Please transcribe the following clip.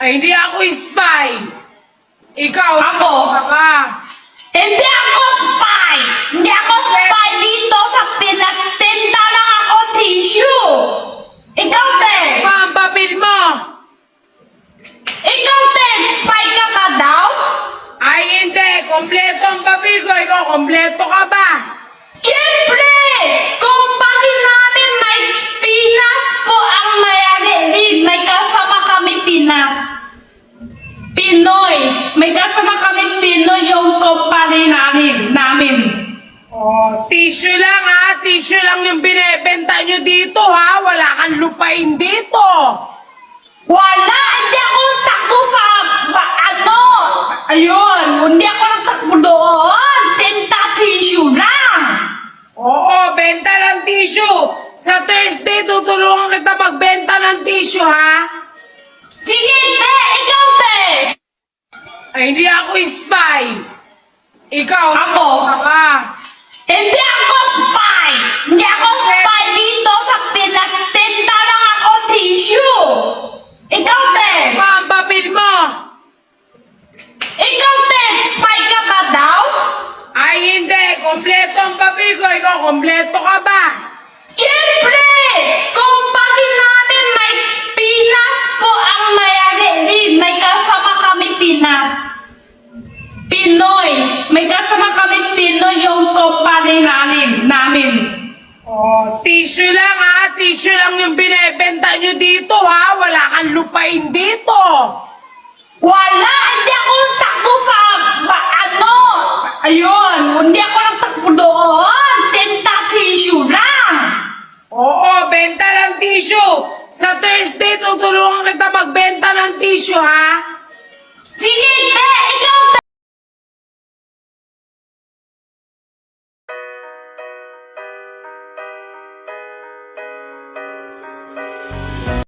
Ay, hindi ako spy. Ikaw, Ako? Ka. Hindi ako spy! Hindi ako spy dito sa Pinas. Tinda lang ako tissue. Ikaw, te! Ano ang papel mo? Ikaw, te! Spy ka ba daw? Ay, hindi. Kompleto ang papel ko. Ikaw, kompleto ka ba? Siyempre! Kumpani Pinoy yung kumpani namin. namin. Oh, tissue lang ha. Tissue lang yung binebenta nyo dito ha. Wala kang lupain dito. Wala! Hindi ako takbo sa... Ba, ano? Ayun! Hindi ako nagtakbo doon! Tinta tissue lang! Oo, benta ng tissue. Sa Thursday, tutulungan kita magbenta ng tissue ha. Sige, te! Ikaw, te! Ay, hindi ako spy. Ikaw, Ako? Ka. Hindi ako spy! Hindi ako spy dito sa Pinas. Tinta lang ako tissue! Ikaw, te! Ano ang papel mo? Ikaw, te! Spy ka ba daw? Ay, hindi. Kompleto ang papel ko. Ikaw, kompleto ka ba? Siyempre! Kumpani namin may Pinas po ang mayari. May kasama kami Pinas. Pinoy. May kasama kami Pinoy yung kumpani namin. namin. Oh, tissue lang ha. Tissue lang yung binebenta nyo dito ha. Wala kang lupain dito. Wala! Hindi ako takbo sa... Ba, ano? Ayun! Hindi ako nagtakbo doon! Tinta tissue lang! Oo, benta ng tissue. Sa Thursday, tutulungan kita magbenta ng tissue ha.